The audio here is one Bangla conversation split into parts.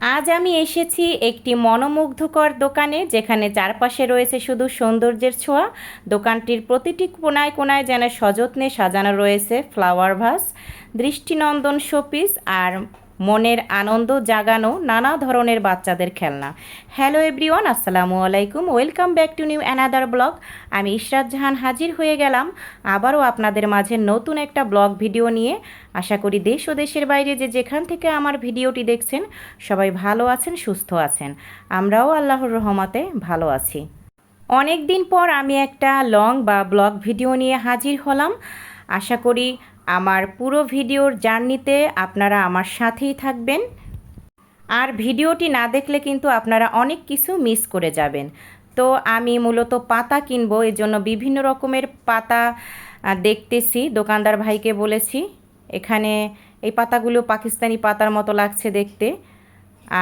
আজ আমি এসেছি একটি মনোমুগ্ধকর দোকানে, যেখানে চারপাশে রয়েছে শুধু সৌন্দর্যের ছোঁয়া। দোকানটির প্রতিটি কোনায় কোনায় যেন সযত্নে সাজানো রয়েছে ফ্লাওয়ার ভাস দৃষ্টিনন্দন শোপিস আর মনের আনন্দ জাগানো নানা ধরনের বাচ্চাদের খেলনা। হ্যালো এভরিওয়ান আসসালামু আলাইকুম। Welcome back to new another blog আমি ইশরাত জাহান হাজির হয়ে গেলাম। আবারও আপনাদের মাঝে নতুন একটা ব্লগ ভিডিও নিয়ে। আশা করি দেশ ও দেশের বাইরে যে যেখান থেকে আমার ভিডিওটি দেখছেন, সবাই ভালো আছেন, সুস্থ আছেন। আমরাও আল্লাহর রহমতে ভালো আছি। অনেক দিন পর আমি একটা লং বা ব্লগ ভিডিও নিয়ে হাজির হলাম। আশা করি আমার পুরো ভিডিওর জার্নিতে আপনারা আমার সাথেই থাকবেন। আর ভিডিওটি না দেখলে কিন্তু আপনারা অনেক কিছু মিস করে যাবেন। তো আমি মূলত পাতা কিনবো এর জন্য বিভিন্ন রকমের পাতা দেখতেছি। দোকানদার ভাইকে বলেছি, এখানে এই পাতাগুলো পাকিস্তানি পাতার মতো লাগছে দেখতে।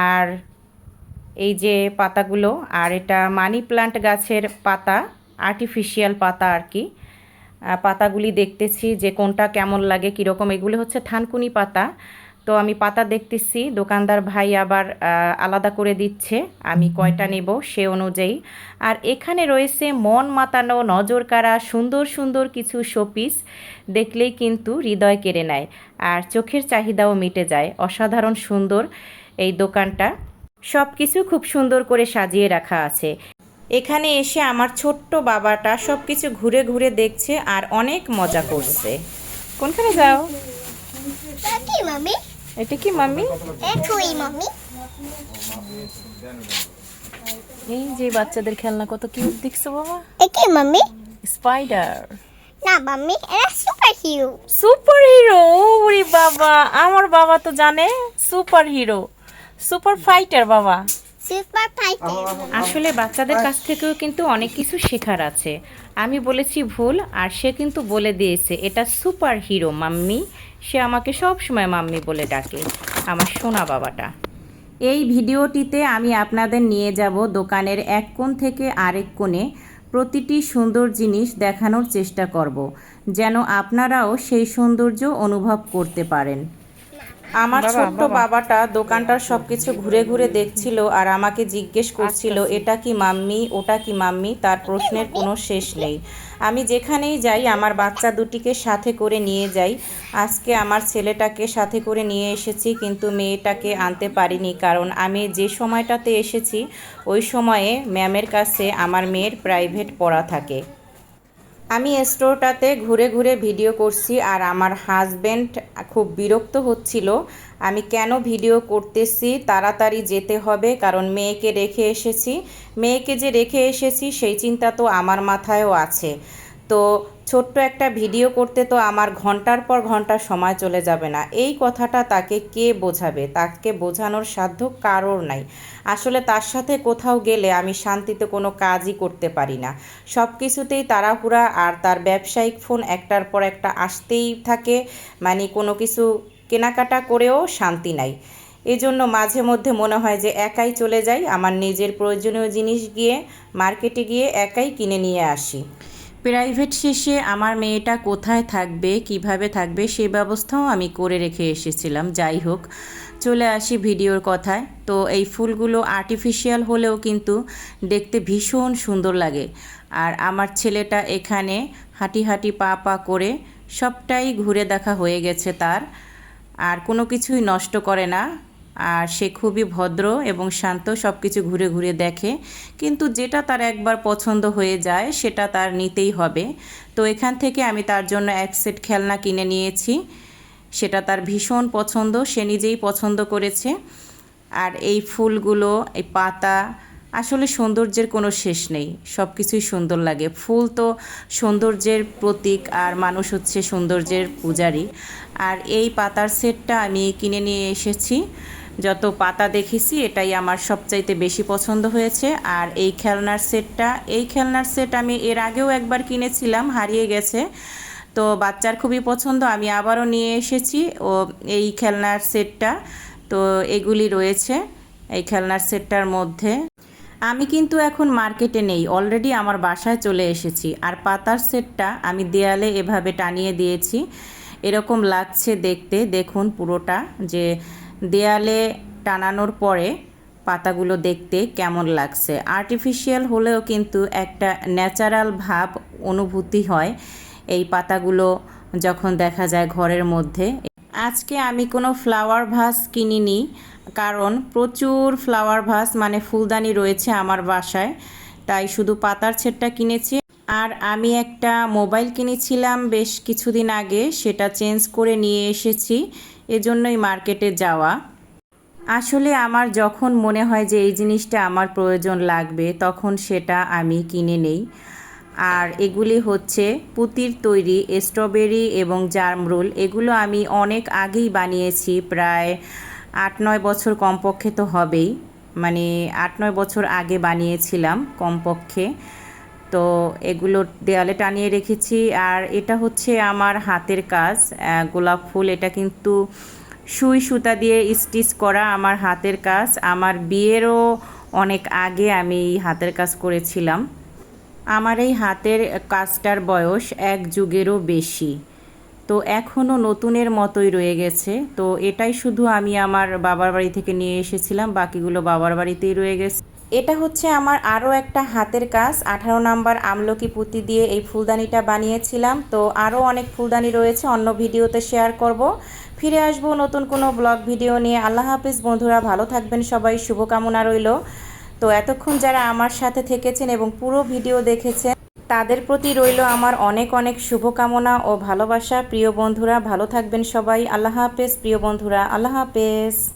আর এই যে পাতাগুলো, আর এটা মানি প্লান্ট গাছের পাতা আর্টিফিশিয়াল পাতা আর কি। পাতাগুলি দেখতেছি যে কোনটা কেমন লাগে কীরকম এগুলো হচ্ছে থানকুনি পাতা। তো আমি পাতা দেখতেছি দোকানদার ভাই আবার আলাদা করে দিচ্ছে আমি কয়টা নেব সে অনুযায়ী। আর এখানে রয়েছে মন মাতানো নজর কাড়া সুন্দর সুন্দর কিছু শোপিস দেখলেই কিন্তু হৃদয় কেড়ে নেয় আর চোখের চাহিদাও মিটে যায় অসাধারণ সুন্দর এই দোকানটা। সব কিছু খুব সুন্দর করে সাজিয়ে রাখা আছে। এখানে এসে আমার ছোট্ট বাবাটা সব কিছু ঘুরে ঘুরে দেখছে আর অনেক মজা করছে। কোনখানে যাও. এটা কি মাম্মি Eh, এই যে বাচ্চাদের খেলনা কত কিউট দেখছ বাবা। Eki, Mami. স্পাইডার না মাম্মি এরা সুপার হিরো সুপার হিরো ওরে বাবা। আমার বাবা তো জানে সুপার হিরো সুপার ফাইটার বাবা। আসলে বাচ্চাদের কাছ থেকেও কিন্তু অনেক কিছু শেখার আছে। আমি বলেছি ভুল আর সে কিন্তু বলে দিয়েছে এটা সুপার হিরো মাম্মি। সে আমাকে সব সময় মাম্মি বলে ডাকে আমার সোনা বাবাটা। এই ভিডিওটিতে আমি আপনাদের নিয়ে যাব দোকানের এক কোণ থেকে আরেক কোণে প্রতিটি সুন্দর জিনিস দেখানোর চেষ্টা করব যেন আপনারাও সেই সৌন্দর্য অনুভব করতে পারেন। আমার ছোট্ট বাবাটা দোকানটার সবকিছু ঘুরে ঘুরে দেখছিল আর আমাকে জিজ্ঞেস করছিল এটা কি মাম্মি? ওটা কি মাম্মি? তার প্রশ্নের কোনো শেষ নেই। আমি যেখানেই যাই আমার বাচ্চা দুটিকে সাথে করে নিয়ে যাই। আজকে আমার ছেলেটাকে সাথে করে নিয়ে এসেছি কিন্তু মেয়েটাকে আনতে পারিনি কারণ আমি যে সময়টাতে এসেছি ওই সময়ে ম্যামের কাছে আমার মেয়ের প্রাইভেট পড়া থাকে। আমি স্টোরটাতে ঘুরে ঘুরে ভিডিও করছি আর আমার হাজব্যান্ড খুব বিরক্ত হচ্ছিল। আমি কেন ভিডিও করতেছি? তাড়াতাড়ি যেতে হবে, কারণ মেয়েকে রেখে এসেছি। মেয়েকে যে রেখে এসেছি, সেই চিন্তা তো আমার মাথায়ও আছে। তো ছোট্ট একটা ভিডিও করতে তো আমার ঘণ্টার পর ঘণ্টা সময় চলে যাবে না। এই কথাটা তাকে কে বোঝাবে? তাকে বোঝানোর সাধ্য কারোর নাই। আসলে তার সাথে কোথাও গেলে আমি শান্তিতে কোনো কাজই করতে পারি না। সব কিছুতেই তাড়াহুড়া আর তার ব্যবসায়িক ফোন একটার পর একটা আসতেই থাকে। মানে কোনো কিছু কেনাকাটা করেও শান্তি নাই। এজন্য মাঝে মধ্যে মনে হয় যে একাই চলে যাই। আমার নিজের প্রয়োজনীয় জিনিস গিয়ে, মার্কেটে গিয়ে একাই কিনে নিয়ে আসি। প্রাইভেট শেষে আমার মেয়েটা কোথায় থাকবে, কীভাবে থাকবে, সে ব্যবস্থাও আমি করে রেখে এসেছিলাম, যাই হোক। চলে আসি ভিডিওর কথায়। তো এই ফুলগুলো আর্টিফিশিয়াল হলেও কিন্তু দেখতে ভীষণ সুন্দর লাগে। আর আমার ছেলেটা এখানে হাঁটি হাঁটি পা পা করে সবটাই ঘুরে দেখা হয়ে গেছে তার। আর কোনো কিছুই নষ্ট করে না। আর সে খুবই ভদ্র এবং শান্ত সব কিছু ঘুরে ঘুরে দেখে। কিন্তু যেটা তার একবার পছন্দ হয়ে যায়, সেটা তার নিতেই হবে। তো এখান থেকে আমি তার জন্য এক সেট খেলনা কিনে নিয়েছি। সেটা তার ভীষণ পছন্দ, সে নিজেই পছন্দ করেছে। আর এই ফুলগুলো, এই পাতা আসলে সৌন্দর্যের কোনো শেষ নেই সব কিছুই সুন্দর লাগে। ফুল তো সৌন্দর্যের প্রতীক আর মানুষ হচ্ছে সৌন্দর্যের পূজারী। আর এই পাতার সেটটা আমি কিনে নিয়ে এসেছি। যত পাতা দেখেছি, এটাই আমার সবচাইতে বেশি পছন্দ হয়েছে। আর এই খেলনার সেটটা, এই খেলনার সেট আমি এর আগেও একবার কিনেছিলাম, হারিয়ে গেছে। তো বাচ্চার খুবই পছন্দ, আমি আবারও নিয়ে এসেছি। ও, এই খেলনার সেটটা, তো এগুলি রয়েছে এই খেলনার সেটটার মধ্যে। আমি কিন্তু এখন মার্কেটে নেই, অলরেডি আমার বাসায় চলে এসেছি। আর পাতার সেটটা আমি দেয়ালে এভাবে টানিয়ে দিয়েছি। এরকম লাগছে দেখতে, দেখুন পুরোটা যে দেয়ালে টানানোর পরে পাতাগুলো দেখতে কেমন লাগছে। আর্টিফিশিয়াল হলেও কিন্তু একটা ন্যাচারাল ভাব অনুভূতি হয় এই পাতাগুলো যখন দেখা যায় ঘরের মধ্যে। আজকে আমি কোনো ফ্লাওয়ার ভাস কিনিনি কারণ প্রচুর ফ্লাওয়ার ভাস মানে ফুলদানি রয়েছে আমার বাসায়। তাই শুধু পাতার ছেটটা কিনেছি। আর আমি একটা মোবাইল কিনেছিলাম বেশ কিছুদিন আগে, সেটা চেঞ্জ করে নিয়ে এসেছি। এজন্যই মার্কেটে যাওয়া। আসলে আমার যখন মনে হয় যে এই জিনিসটা আমার প্রয়োজন লাগবে, তখন সেটা আমি কিনে নেই। আর এগুলি হচ্ছে পুতির তৈরি স্ট্রবেরি এবং জার্মরুল এগুলো আমি অনেক আগেই বানিয়েছি, প্রায় আট নয় বছর কমপক্ষে তো হবেই। মানে আট নয় বছর আগে বানিয়েছিলাম কমপক্ষে। তো এগুলো দেয়ালে টানিয়ে রেখেছি। আর এটা হচ্ছে আমার হাতের কাজ গোলাপ ফুল। এটা কিন্তু সুই সুতা দিয়ে স্টিচ করা আমার হাতের কাজ। আমার বিয়েরও অনেক আগে আমি এই হাতের কাজ করেছিলাম। আমার এই হাতের কাজটার বয়স এক যুগেরও বেশি। তো এখনও নতুনের মতোই রয়ে গেছে। তো এটাই শুধু আমি আমার বাবার বাড়ি থেকে নিয়ে এসেছিলাম, বাকিগুলো বাবার বাড়িতেই রয়ে গেছে। এটা হচ্ছে আমার আরও একটা হাতের কাজ। আঠারো নাম্বার আমলকি পুঁতি দিয়ে এই ফুলদানিটা বানিয়েছিলাম। তো আরও অনেক ফুলদানি রয়েছে, অন্য ভিডিওতে শেয়ার করব। ফিরে আসব নতুন কোনো ব্লগ ভিডিও নিয়ে। আল্লাহ হাফিজ, বন্ধুরা ভালো থাকবেন সবাই, শুভকামনা রইল। তো এতক্ষণ যারা আমার সাথে থেকেছেন এবং পুরো ভিডিও দেখেছেন তাদের প্রতি রইল আমার অনেক অনেক শুভকামনা ও ভালোবাসা। প্রিয় বন্ধুরা, ভালো থাকবেন সবাই। আল্লাহ হাফেজ, প্রিয় বন্ধুরা। আল্লাহ হাফেজ।